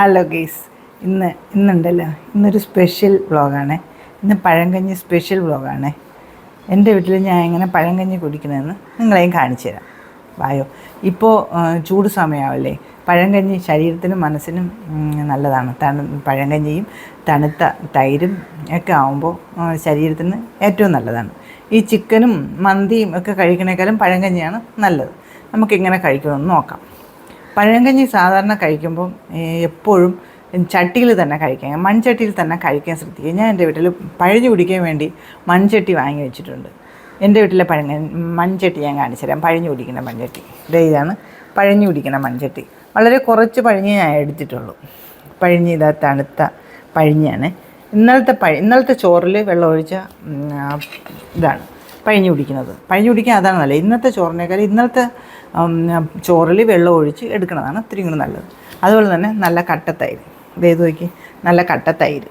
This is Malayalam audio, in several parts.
ഹലോ ഗെയ്സ് ഇന്ന് ഇന്നുണ്ടല്ലോ. ഇന്നൊരു സ്പെഷ്യൽ വ്ളോഗാണ് ഇന്ന് പഴങ്കഞ്ഞി സ്പെഷ്യൽ വ്ളോഗാണ് എന്റെ വീട്ടിൽ ഞാൻ എങ്ങനെ പഴങ്കഞ്ഞി കുടിക്കണമെന്ന് നിങ്ങളെയും കാണിച്ചു തരാം. വായോ. ഇപ്പോൾ ചൂട് സമയമാവല്ലേ പഴങ്കഞ്ഞി ശരീരത്തിനും മനസ്സിനും നല്ലതാണ്. തണു പഴങ്കഞ്ഞിയും തണുത്ത തൈരും ഒക്കെ ആവുമ്പോൾ ശരീരത്തിന് ഏറ്റവും നല്ലതാണ്. ഈ ചിക്കനും മന്തിയും ഒക്കെ കഴിക്കണേക്കാളും പഴങ്കഞ്ഞിയാണ് നല്ലത്. നമുക്കിങ്ങനെ കഴിക്കണമെന്ന് നോക്കാം. പഴങ്കഞ്ഞി സാധാരണ കഴിക്കുമ്പം എപ്പോഴും ചട്ടിയിൽ തന്നെ കഴിക്കാൻ മൺചട്ടിയിൽ തന്നെ കഴിക്കാൻ ശ്രദ്ധിക്കുക. ഞാൻ എന്റെ വീട്ടിൽ പഴഞ്ഞു കുടിക്കാൻ വേണ്ടി മൺചട്ടി വാങ്ങി വെച്ചിട്ടുണ്ട്. എന്റെ വീട്ടിലെ പഴങ്ങ മൺചട്ടി ഞാൻ കാണിച്ചു തരാം. പഴഞ്ഞു കുടിക്കുന്ന മൺചട്ടി. ഇതാണ്. പഴഞ്ഞു കുടിക്കുന്ന മൺചട്ടി. വളരെ കുറച്ച് പഴഞ്ഞ് ഞാൻ എടുത്തിട്ടുള്ളൂ. പഴഞ്ഞ് ഇതാ തണുത്ത പഴഞ്ഞാണ് ഇന്നലത്തെ പഴ ഇന്നലത്തെ ചോറിൽ വെള്ളം ഒഴിച്ച ഇതാണ്. പഴഞ്ഞു കുടിക്കുന്നത്. പഴഞ്ഞു കുടിക്കാൻ അതാണ് നല്ലത്. ഇന്നത്തെ ചോറിനേക്കാൾ ഇന്നത്തെ ചോറിൽ വെള്ളം ഒഴിച്ച് എടുക്കുന്നതാണ് ഇത്തിരി കൂടി നല്ലത്. അതുപോലെ തന്നെ നല്ല കട്ടത്തൈര്. ഇതേത് നോക്കി. നല്ല കട്ടത്തൈര്.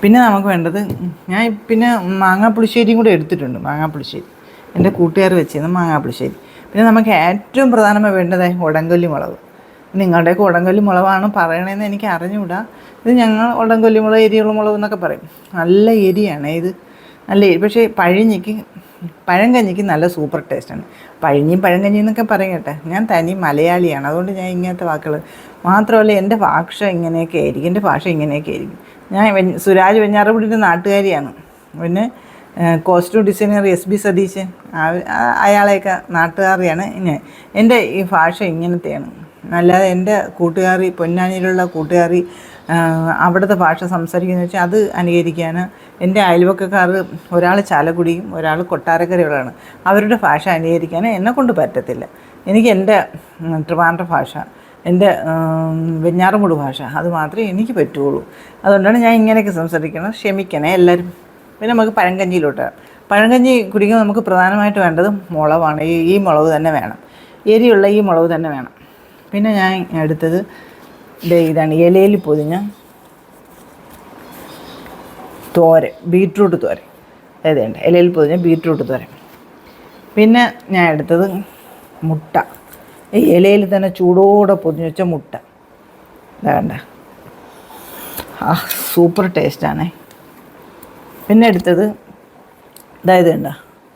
പിന്നെ നമുക്ക് വേണ്ടത് ഞാൻ പിന്നെ മാങ്ങാപ്പുളിശ്ശേരിയും കൂടെ എടുത്തിട്ടുണ്ട് മാങ്ങാപ്പുളിശ്ശേരി. എന്റെ കൂട്ടുകാർ വെച്ചിരുന്ന മാങ്ങാപ്പുളിശ്ശേരി. പിന്നെ നമുക്ക് ഏറ്റവും പ്രധാനമായി വേണ്ടത് ഉടങ്കൊല്ലി മുളക്. നിങ്ങളുടെയൊക്കെ ഉടങ്കൊല്ലി മുളകാണ് പറയണതെന്ന് എനിക്ക് അറിഞ്ഞുകൂടാ. ഇത് ഞങ്ങൾ ഉടങ്കൊല്ലി മുളക് എരിയുള്ള മുളക് എന്നൊക്കെ പറയും. നല്ല എരിയാണ്. ഇത് എരി പക്ഷേ പഴഞ്ഞിക്ക് പഴങ്കഞ്ഞിക്ക് നല്ല സൂപ്പർ ടേസ്റ്റാണ്. പഴഞ്ഞിയും പഴങ്കഞ്ഞി എന്നൊക്കെ പറയട്ടെ. ഞാൻ തനി മലയാളിയാണ്. അതുകൊണ്ട് ഞാൻ ഇങ്ങനത്തെ വാക്കുകൾ മാത്രമല്ല എന്റെ ഭാഷ ഇങ്ങനെയൊക്കെ ആയിരിക്കും. എന്റെ ഭാഷ ഇങ്ങനെയൊക്കെ ആയിരിക്കും. ഞാൻ സുരാജ് വെഞ്ഞാറപ്പുടിന്റെ നാട്ടുകാരിയാണ്. പിന്നെ costume designer S B Satheesan. അയാളെയൊക്കെ നാട്ടുകാരിയാണ്. ഞാൻ എന്റെ ഈ ഭാഷ ഇങ്ങനത്തെയാണ്. അല്ലാതെ എന്റെ കൂട്ടുകാരി പൊന്നാനിയിലുള്ള കൂട്ടുകാരി അവിടുത്തെ ഭാഷ സംസാരിക്കുന്ന വെച്ചാൽ അത് അനുകരിക്കാൻ എന്റെ അയൽവക്കക്കാർ ഒരാൾ ചാലക്കുടിയും ഒരാൾ കൊട്ടാരക്കരയുള്ളതാണ്. അവരുടെ ഭാഷ അനുകരിക്കാൻ എന്നെ കൊണ്ട് പറ്റത്തില്ല. എനിക്ക് എന്റെ ട്രിവാൻഡ്ര ഭാഷ എന്റെ വെഞ്ഞാറമൂട് ഭാഷ അത് മാത്രമേ എനിക്ക് പറ്റുള്ളൂ. അതുകൊണ്ടാണ് ഞാൻ ഇങ്ങനെയൊക്കെ സംസാരിക്കണം ക്ഷമിക്കണേ എല്ലാവരും. പിന്നെ നമുക്ക് പഴങ്കഞ്ഞിയിലോട്ട്. പഴങ്കഞ്ഞി കുടിക്കുമ്പോൾ നമുക്ക് പ്രധാനമായിട്ട് വേണ്ടത് മുളവാണ്. ഈ ഈ മുളക് തന്നെ വേണം. എരിയുള്ള ഈ മുളക് തന്നെ വേണം. പിന്നെ ഞാൻ എടുത്തത് ഇതാണ് ഇലയിൽ പൊതിഞ്ഞ തോരൻ ബീട്രൂട്ട് തോരൻ. അതായത് ഇലയിൽ പൊതിഞ്ഞ ബീട്രൂട്ട് തോരൻ. പിന്നെ ഞാൻ എടുത്തത് മുട്ട. ഈ ഇലയിൽ തന്നെ ചൂടോടെ പൊതിഞ്ഞ് വെച്ച മുട്ട. വേണ്ട ആ സൂപ്പർ ടേസ്റ്റാണേ പിന്നെ എടുത്തത് അതായത് ഉണ്ടോ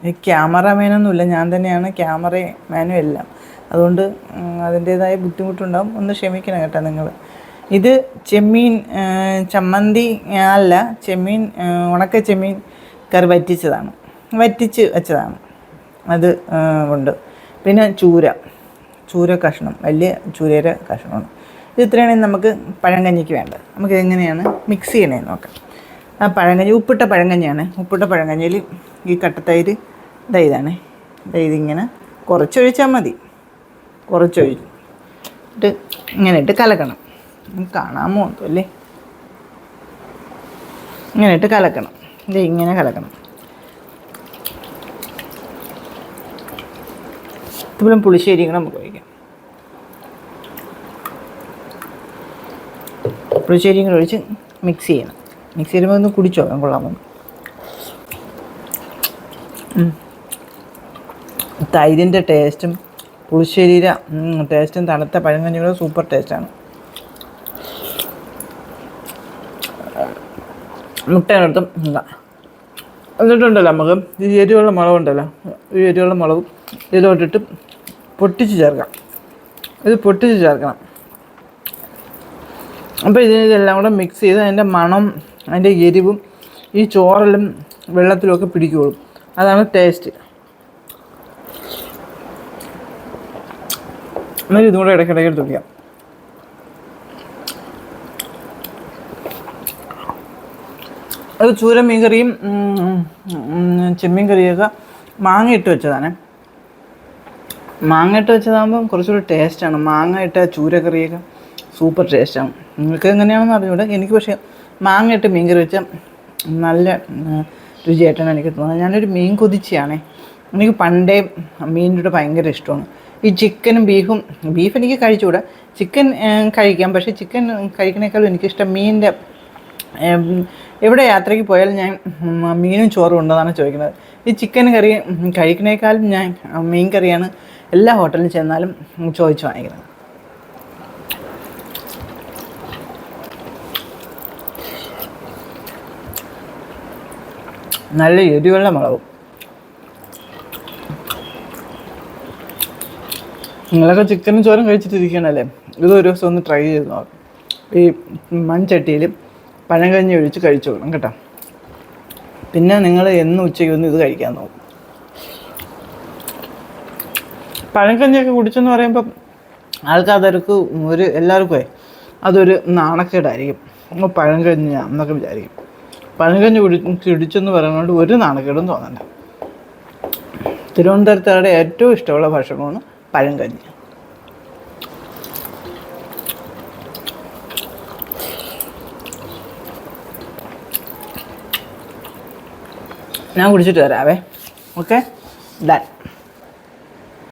ഈ ക്യാമറമാനൊന്നുമില്ല ഞാൻ തന്നെയാണ് ക്യാമറ മാനും എല്ലാം. അതുകൊണ്ട് അതിന്റേതായ ബുദ്ധിമുട്ടുണ്ടാവും. ഒന്ന് ക്ഷമിക്കണം കേട്ടോ നിങ്ങൾ ഇത് ചെമ്മീൻ ചമ്മന്തി അല്ല ചെമ്മീൻ ഉണക്ക ചെമ്മീൻ കറി വറ്റിച്ചതാണ്. വറ്റിച്ച് വെച്ചതാണ്. അത് ഉണ്ട് പിന്നെ ചൂര. ചൂര കഷ്ണം. വലിയ ചൂരയുടെ കഷ്ണമാണ്. ഇത് ഇത്രയാണ് നമുക്ക് പഴങ്കഞ്ഞിക്ക് വേണ്ടത്. നമുക്ക് എങ്ങനെയാണ്? മിക്സ് ചെയ്യണേ നോക്കാം. ആ പഴങ്കഞ്ഞി ഉപ്പിട്ട പഴങ്കഞ്ഞിയാണ്. ഉപ്പിട്ട പഴങ്കഞ്ഞിയിൽ ഈ കട്ടത്തൈര് ഇതാ ഇതാണ്. ഇതിങ്ങനെ കുറച്ചൊഴിച്ചാൽ മതി. കുറച്ചൊഴിച്ചു ഇട്ട് ഇങ്ങനെ ഇട്ട് കലക്കണം. കാണാമോ എന്തോ അല്ലേ? ഇങ്ങനെ ഇട്ട് കലക്കണം. ഇത് ഇങ്ങനെ കലക്കണം. ഇതുപോലെ പുളിശ്ശേരി കൂടെ നമുക്ക് ഒഴിക്കാം. പുളിശ്ശേരിയും കൂടെ ഒഴിച്ച് മിക്സ് ചെയ്യണം. മിക്സ് ചെയ്യുമ്പോൾ ഒന്ന് കുടിച്ചോ? കൊള്ളാമോ. തൈരിന്റെ ടേസ്റ്റും പുളിശ്ശേരിയുടെ ടേസ്റ്റും തണുത്ത പഴങ്കഞ്ഞിയുടെ സൂപ്പർ ടേസ്റ്റാണ് മുട്ടേനടുത്തും ഇല്ല എന്നിട്ടുണ്ടല്ലോ നമുക്ക്. ഈ എരിവുള്ള മുളകുണ്ടല്ലോ. ഈ എരിവുള്ള മുളകും ഇതിലോട്ടിട്ട് പൊട്ടിച്ച് ചേർക്കാം. ഇത് പൊട്ടിച്ച് ചേർക്കണം. അപ്പോൾ ഇതിന് ഇതെല്ലാം കൂടെ മിക്സ് ചെയ്ത് അതിന്റെ മണം അതിന്റെ എരിവും ഈ ചോറിലും വെള്ളത്തിലും ഒക്കെ പിടിക്കുകയുള്ളൂ അതാണ് ടേസ്റ്റ് എന്നാൽ ഇതും കൂടെ ഇടയ്ക്കിടയ്ക്ക് എടുത്ത് കുടിക്കാം അത് ചൂര മീൻകറിയും ഉം, ഉം, ചെമ്മീൻ കറിയൊക്കെ മാങ്ങ ഇട്ട് വെച്ചതാണ്. മാങ്ങ ഇട്ട് വെച്ചതാകുമ്പം കുറച്ചുകൂടി ടേസ്റ്റാണ് മാങ്ങ ഇട്ട ചൂരക്കറിയൊക്കെ സൂപ്പർ ടേസ്റ്റാണ് നിങ്ങൾക്ക് എങ്ങനെയാണെന്ന് അറിഞ്ഞൂടെ? എനിക്ക് പക്ഷേ മാങ്ങ ഇട്ട് മീൻ കറി വെച്ചാൽ നല്ല രുചിയായിട്ടാണ് എനിക്ക് തോന്നുന്നത്. ഞാനൊരു മീൻ കൊതിച്ചയാണേ. എനിക്ക് പണ്ടേ മീനിന്റെ ഭയങ്കര ഇഷ്ടമാണ്. ഈ ചിക്കനും ബീഫും ബീഫ് എനിക്ക് കഴിച്ചുകൂടാ. ചിക്കൻ കഴിക്കാം. പക്ഷേ ചിക്കൻ കഴിക്കണേക്കാളും എനിക്കിഷ്ടം മീനിന്റെ എവിടെ യാത്രയ്ക്ക് പോയാലും ഞാൻ മീനും ചോറും ഉണ്ടെന്നാണ് ചോദിക്കുന്നത്. ഈ ചിക്കൻ കറി കഴിക്കണേക്കാളും ഞാൻ മീൻ കറിയാണ് എല്ലാ ഹോട്ടലിലും ചെന്നാലും ചോദിച്ചു വാങ്ങിക്കുന്നത്. നല്ല എരിവെള്ള മുളകും. നിങ്ങളൊക്കെ ചിക്കനും ചോറും കഴിച്ചിട്ടിരിക്കണല്ലേ? ഇത് ഒരു ദിവസം ഒന്ന് ട്രൈ ചെയ്ത് നോക്കാം. ഈ മൺചട്ടിയിൽ പഴം കഞ്ഞി ഒഴിച്ച് കഴിച്ചു കൊടുക്കണം കേട്ടോ. പിന്നെ നിങ്ങൾ എന്ന് ഉച്ചയ്ക്ക് ഒന്ന് ഇത് കഴിക്കാൻ നോക്കും. പഴങ്കഞ്ഞിയൊക്കെ കുടിച്ചെന്ന് പറയുമ്പം ആൾക്കാർക്ക് ഒരു എല്ലാവർക്കും അതൊരു നാണക്കേടായിരിക്കും. ഓ പഴങ്കഞ്ഞിയാ എന്നൊക്കെ വിചാരിക്കും. പഴങ്കഞ്ഞി കുടി കുടിച്ചെന്ന് പറയുന്നതുകൊണ്ട് ഒരു നാണക്കേടും തോന്നണ്ട. തിരുവനന്തപുരത്തുകാരുടെ ഏറ്റവും ഇഷ്ടമുള്ള ഭക്ഷണമാണ് പഴങ്കഞ്ഞി. ഞാൻ കുടിച്ചിട്ട് വരാവേ. Okay done